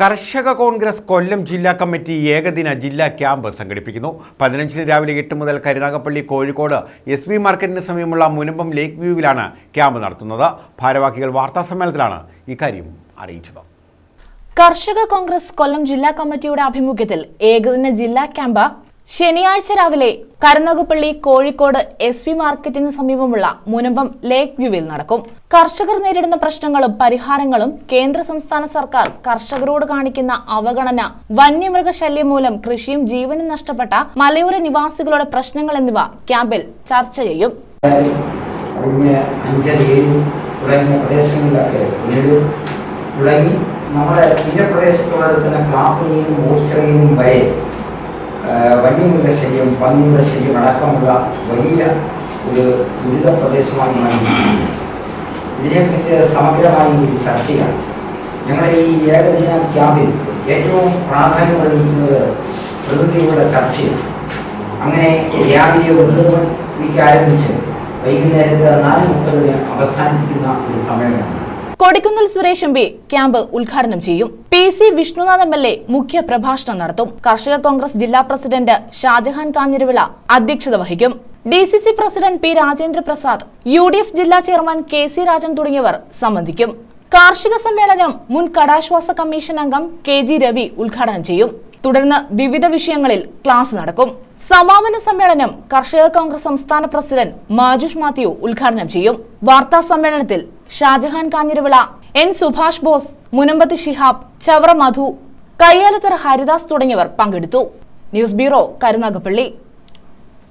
കർഷക കോൺഗ്രസ് കൊല്ലം ജില്ലാ കമ്മിറ്റി ഏകദിന ജില്ലാ ക്യാമ്പ് സംഘടിപ്പിക്കുന്നു. പതിനഞ്ചിന് രാവിലെ എട്ട് മുതൽ കരുനാഗപ്പള്ളി കോഴിക്കോട് എസ് വി മാർക്കറ്റിന് സമീപമുള്ള മുനമ്പം ലേക്ക് വ്യൂവിലാണ് ക്യാമ്പ് നടത്തുന്നത്. ഭാരവാഹികൾ വാർത്താസമ്മേളനത്തിലാണ് ഇക്കാര്യം അറിയിച്ചത്. കർഷക കോൺഗ്രസ് കൊല്ലം ജില്ലാ കമ്മിറ്റിയുടെ ആഭിമുഖ്യത്തിൽ ഏകദിന ജില്ലാ ക്യാമ്പ് ശനിയാഴ്ച രാവിലെ കരുനാഗപ്പള്ളി കോഴിക്കോട് എസ് വി മാർക്കറ്റിന് സമീപമുള്ള മുനമ്പം ലേക്ക് വ്യൂവിൽ നടക്കും. കർഷകർ നേരിടുന്ന പ്രശ്നങ്ങളും പരിഹാരങ്ങളും കേന്ദ്ര സംസ്ഥാന സർക്കാർ കർഷകരോട് കാണിക്കുന്ന അവഗണന വന്യമൃഗശല്യം മൂലം കൃഷിയും ജീവനും നഷ്ടപ്പെട്ട മലയോര നിവാസികളുടെ പ്രശ്നങ്ങൾ എന്നിവ ക്യാമ്പിൽ ചർച്ച ചെയ്യും. തുടങ്ങി. നമ്മുടെ തീരപ്രദേശത്തോടെ തന്നെ ക്ലാപ്പുണിയും ഓച്ചിറയും വരെ വന്യമൃഗശല്യം പന്നിയുടെ ശല്യം അടക്കമുള്ള വലിയ ഒരു ദുരിത പ്രദേശമായി മാറി. ഇതിനെക്കുറിച്ച് സമഗ്രമായി ഒരു ചർച്ചയാണ്. ഞങ്ങളുടെ ഈ ഏകദിന ക്യാമ്പിൽ ഏറ്റവും പ്രാധാന്യം അറിയിക്കുന്നത് പ്രകൃതിയുടെ ചർച്ചയാണ്. അങ്ങനെ രാവിലെ ഒൻപത് മണിക്ക് ആരംഭിച്ച് വൈകുന്നേരത്ത് നാല് മുപ്പതിന് അവസാനിപ്പിക്കുന്ന ഒരു സമ്മേളനമാണ് Kodikunnil Suresh M P camp ഉദ്ഘാടനം ചെയ്യും. P C Vishnunath M L A മുഖ്യ പ്രഭാഷണം നടത്തും. കർഷക കോൺഗ്രസ് ജില്ലാ പ്രസിഡന്റ് ഷാജഹാൻ കാഞ്ഞിരവിള അധ്യക്ഷത വഹിക്കും. D C C president P Rajendra Prasad U D F ജില്ലാ ചെയർമാൻ കെ സി രാജൻ തുടങ്ങിയവർ സംബന്ധിക്കും. കാർഷിക സമ്മേളനം മുൻ കടാശ്വാസ കമ്മീഷൻ അംഗം കെ ജി രവി ഉദ്ഘാടനം ചെയ്യും. തുടർന്ന് വിവിധ വിഷയങ്ങളിൽ ക്ലാസ് നടക്കും. സമാപന സമ്മേളനം കർഷക കോൺഗ്രസ് സംസ്ഥാന പ്രസിഡന്റ് മാജുഷ് മാത്യു ഉദ്ഘാടനം ചെയ്യും. വാർത്താ സമ്മേളനത്തിൽ ഷാജഹാൻ കാഞ്ഞിരവിള എൻ സുഭാഷ് ബോസ് മുനമ്പത്ത് ഷിഹാബ് ചവറ മധു കയ്യാലത്തറ ഹരിദാസ് തുടങ്ങിയവർ പങ്കെടുത്തു. News bureau Karunagappally.